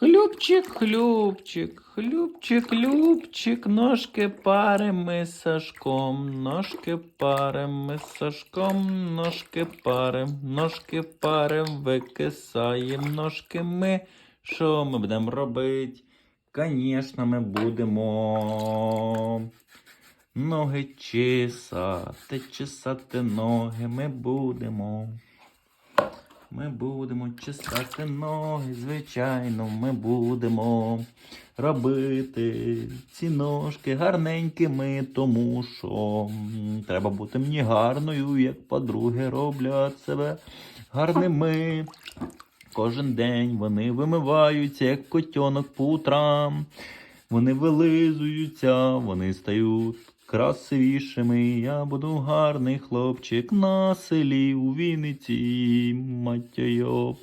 Хлюбчик, хлюбчик, хлюбчик, любчик, ножки парим ми Сашком, ножки парим Сашком, ножки парим, ножки парим, викисаєм ножки ми. Що ми будемо робити? Конечно, ми будемо ноги чесати, чесати ноги ми будемо. Ми будемо чесати ноги, звичайно, ми будемо робити ці ножки гарненькими, тому що треба бути мені гарною, як подруги роблять себе гарними. Кожен день вони вимиваються, як котенок по утрам. Вони вилизуються, вони стають красивішими. Я буду гарний хлопчик на селі у Вінниці, матьойоп.